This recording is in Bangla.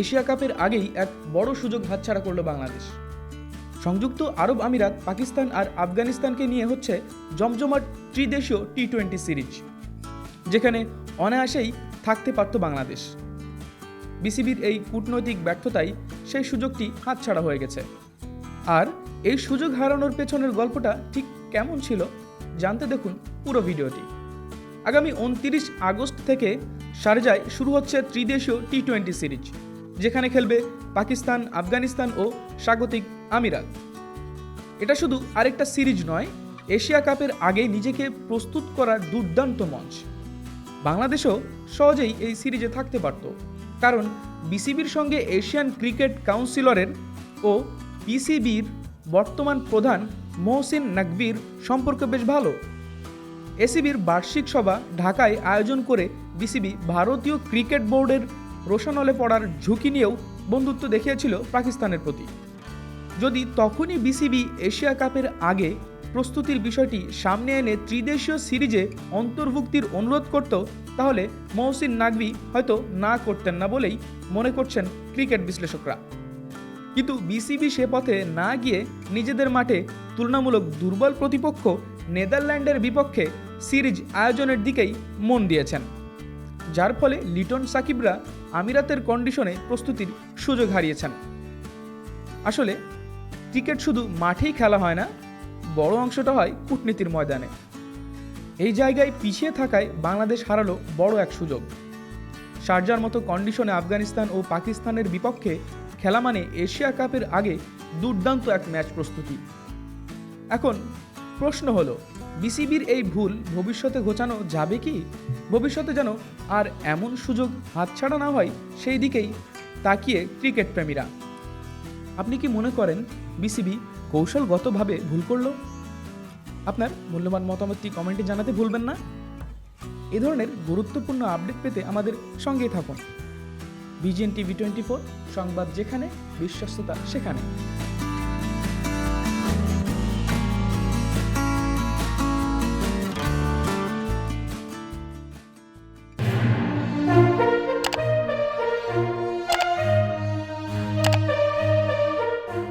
এশিয়া কাপের আগেই এক বড় সুযোগ হাতছাড়া করল বাংলাদেশ। সংযুক্ত আরব আমিরাত, পাকিস্তান আর আফগানিস্তানকে নিয়ে হচ্ছে জমজমাট ত্রিদেশীয় টি টোয়েন্টি সিরিজ, যেখানে অনায়াসেই থাকতে পারত বাংলাদেশ। বিসিবির এই কূটনৈতিক ব্যর্থতাই সেই সুযোগটি হাতছাড়া হয়ে গেছে। আর এই সুযোগ হারানোর পেছনের গল্পটা ঠিক কেমন ছিল জানতে দেখুন পুরো ভিডিওটি। আগামী উনতিরিশ আগস্ট থেকে শারজায় শুরু হচ্ছে ত্রিদেশীয় টি টোয়েন্টি সিরিজ। যেখানে খেলবে পাকিস্তান, আফগানিস্তান ও স্বাগতিক আমিরাত। এটা শুধু আরেকটা সিরিজ নয়, এশিয়া কাপের আগে নিজেকে প্রস্তুত করার দুর্দান্ত মঞ্চ। বাংলাদেশও সহজেই এই সিরিজে থাকতে পারত, কারণ বিসিবির সঙ্গে এশিয়ান ক্রিকেট কাউন্সিলরের ও পিসিবির বর্তমান প্রধান মহসিন নাকবির সম্পর্ক বেশ ভালো। এসিবির বার্ষিক সভা ঢাকায় আয়োজন করে বিসিবি ভারতীয় ক্রিকেট বোর্ডের রোশানলে পড়ার ঝুঁকি নিয়েও বন্ধুত্ব দেখিয়েছিল পাকিস্তানের প্রতি। যদি তখনই বিসিবি এশিয়া কাপের আগে প্রস্তুতির বিষয়টি সামনে এনে ত্রিদেশীয় সিরিজে অন্তর্ভুক্তির অনুরোধ করত, তাহলে মহসিন নাকবি হয়তো না করতেন না বলেই মনে করছেন ক্রিকেট বিশ্লেষকরা। কিন্তু বিসিবি সে পথে না গিয়ে নিজেদের মাঠে তুলনামূলক দুর্বল প্রতিপক্ষ নেদারল্যান্ডের বিপক্ষে সিরিজ আয়োজনের দিকেই মন দিয়েছেন। যার ফলে লিটন সাকিবরা আমিরাতের কন্ডিশনে প্রস্তুতির সুযোগ হারিয়েছেন। আসলে, ক্রিকেট শুধু মাঠেই খেলা হয় না, বড় অংশটা হয় কূটনীতির ময়দানে। এই জায়গায় পিছিয়ে থাকায় বাংলাদেশ হারালো বড় এক সুযোগ। শারজার মতো কন্ডিশনে আফগানিস্তান ও পাকিস্তানের বিপক্ষে খেলা মানে এশিয়া কাপের আগে দুর্দান্ত এক ম্যাচ প্রস্তুতি। এখন প্রশ্ন হলো বিসিবির এই ভুল ভবিষ্যতে ঘোচানো যাবে কি? ভবিষ্যতে যেন আর এমন সুযোগ হাতছাড়া না হয়, সেই দিকেই তাকিয়ে ক্রিকেট প্রেমীরা। আপনি কি মনে করেন বিসিবি কৌশলগতভাবে ভুল করল? আপনার মূল্যবান মতামতটি কমেন্টে জানাতে ভুলবেন না? এ ধরনের গুরুত্বপূর্ণ আপডেট পেতে আমাদের সঙ্গেই থাকুন। বিজিএন টিভি টোয়েন্টি ফোর, সংবাদ যেখানে, বিশ্বস্ততা সেখানে।